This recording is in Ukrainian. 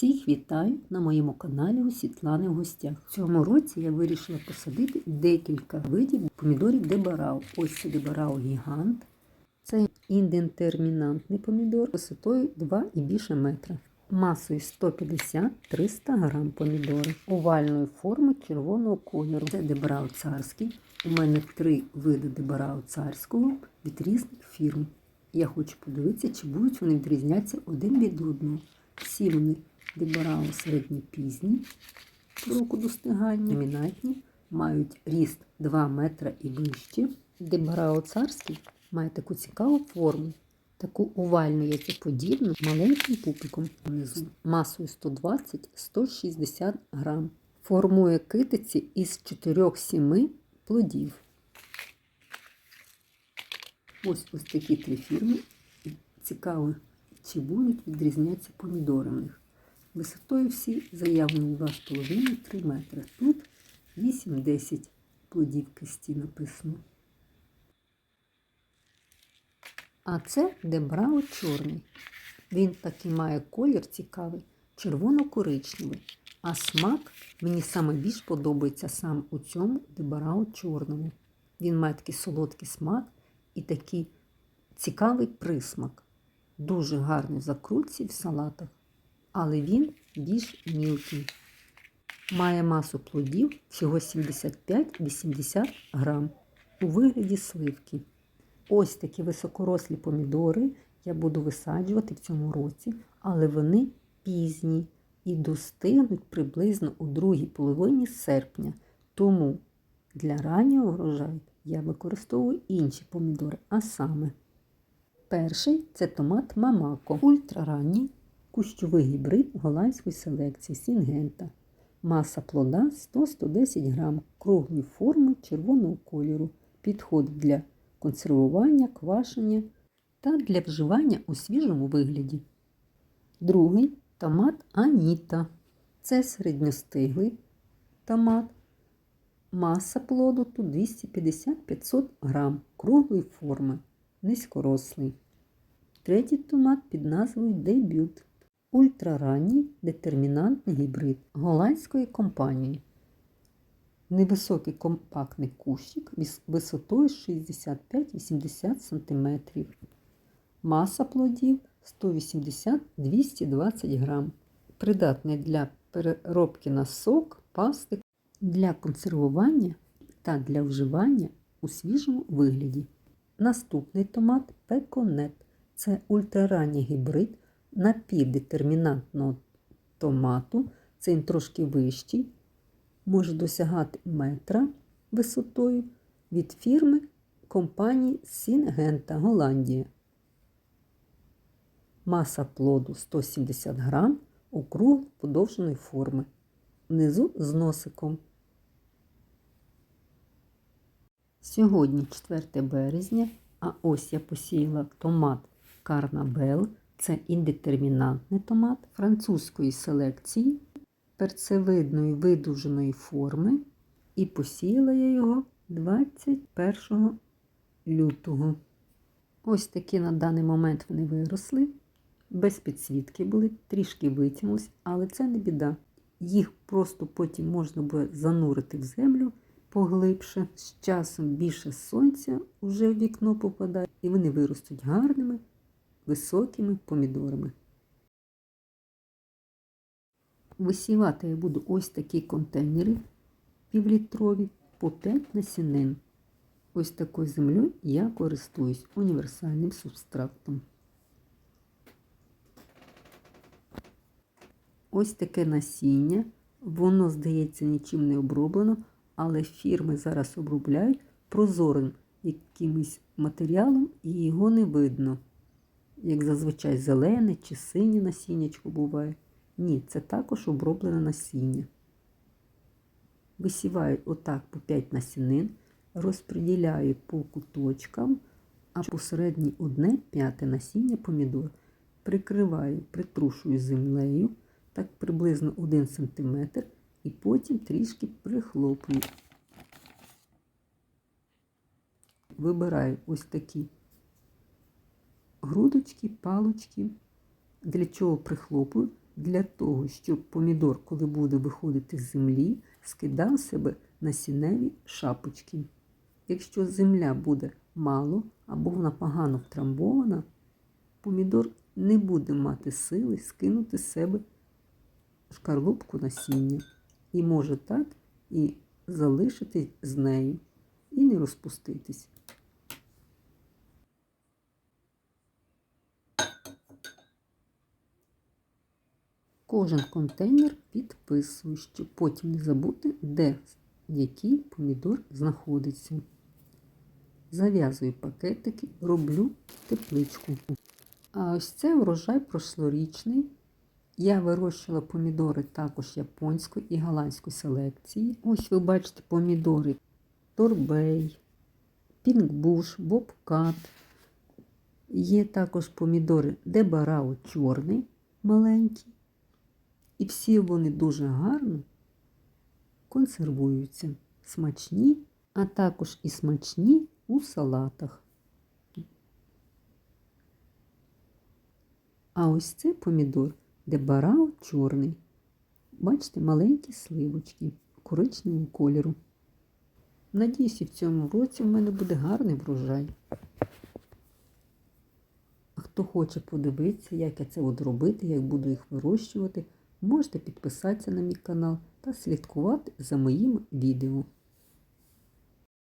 Всіх вітаю на моєму каналі у Світлани в гостях. В цьому році я вирішила посадити декілька видів помідорів дебарау. Ось це дебарау гігант. Це індентермінантний помідор висотою 2 і більше метра. Масою 150-300 грам помідори. Овальної форми червоного кольору. Це дебарау царський. У мене три види дебарау царського від різних фірм. Я хочу подивитися, чи будуть вони відрізнятися один від одного. Всі вони дебарау середні пізні року достигання, домінантні, мають ріст 2 метра і вище. Дебарао царський має таку цікаву форму, таку овальну яйцеподібну, маленьким пупиком внизу, масою 120-160 грам. Формує китиці із 4-7 плодів. Ось ось такі три фірми. Цікаво, чи будуть відрізнятися помідори в них. Висотою всі заявлені 2,5-3 метри. Тут 8-10 плодів кисті написано. А це дебрао чорний. Він такий має колір цікавий, червоно-коричневий. А смак мені саме більш подобається сам у цьому дебарао чорному. Він має такий солодкий смак і такий цікавий присмак. Дуже гарний в закрутці в салатах, але він більш мілкий. Має масу плодів всього 75-80 грам у вигляді сливки. Ось такі високорослі помідори я буду висаджувати в цьому році, але вони пізні і достигнуть приблизно у другій половині серпня. Тому для раннього врожаю я використовую інші помідори, а саме перший це томат Мамако, ультраранній кущовий гібрид голландської селекції Сінгента. Маса плода 100-110 грам, круглої форми червоного кольору. Підходить для консервування, квашення та для вживання у свіжому вигляді. Другий томат Аніта. Це середньостиглий томат. Маса плоду тут 250-500 грам круглої форми, низькорослий. Третій томат під назвою Дебют. Ультраранній детермінантний гібрид голландської компанії. Невисокий компактний кущик висотою 65-80 см. Маса плодів 180-220 грам. Придатний для переробки на сок, пасти, для консервування та для вживання у свіжому вигляді. Наступний томат пеконет. Це ультраранній гібрид напівдетермінантного томату. Це він трошки вищий, може досягати метра висотою від фірми компанії Сінгента Голландія. Маса плоду 170 грам, округ подовженої форми. Внизу з носиком. Сьогодні 4 березня, а ось я посіяла томат Карнабел. Це індетермінантний томат французької селекції, перцевидної видуженої форми. І посіяла я його 21 лютого. Ось такі на даний момент вони виросли. Без підсвітки були, трішки витягнулись, але це не біда. Їх просто потім можна буде занурити в землю поглибше. З часом більше сонця вже в вікно попадає, і вони виростуть гарними, високими помідорами. Висівати я буду ось такі контейнери півлітрові по 5 насінин. Ось такою землею я користуюсь універсальним субстратом. Ось таке насіння. Воно, здається, нічим не оброблено, але фірми зараз обробляють прозорим якимось матеріалом і його не видно. Як зазвичай зелене чи синє насіннячко буває. Ні, це також оброблене насіння. Висіваю отак по 5 насінин, розподіляю по куточкам, а посередній одне п'яте насіння помідор. Прикриваю, притрушую землею так приблизно 1 см, і потім трішки прихлоплю. Вибираю ось такі грудочки, палочки, для чого прихлоплю, для того, щоб помідор, коли буде виходити з землі, скидав себе насінневі шапочки. Якщо земля буде мало або вона погано втрамбована, помідор не буде мати сили скинути з себе шкарлупку насіння і може так і залишитись з нею і не розпуститись. Кожен контейнер підписую, щоб потім не забути, де який помідор знаходиться. Зав'язую пакетики, роблю тепличку. А ось це врожай прошлорічний. Я вирощувала помідори також японської і голландської селекції. Ось ви бачите помідори Торбей, Пінгбуш, Бобкат. Є також помідори Дебарао чорний, маленький. І всі вони дуже гарно консервуються, смачні, а також і смачні у салатах. А ось це помідор Дебарао чорний. Бачите, маленькі сливочки коричневого кольору. Надіюсь, і в цьому році в мене буде гарний врожай. А хто хоче подивитися, як я це буду робити, як буду їх вирощувати, можете підписатися на мій канал та слідкувати за моїми відео.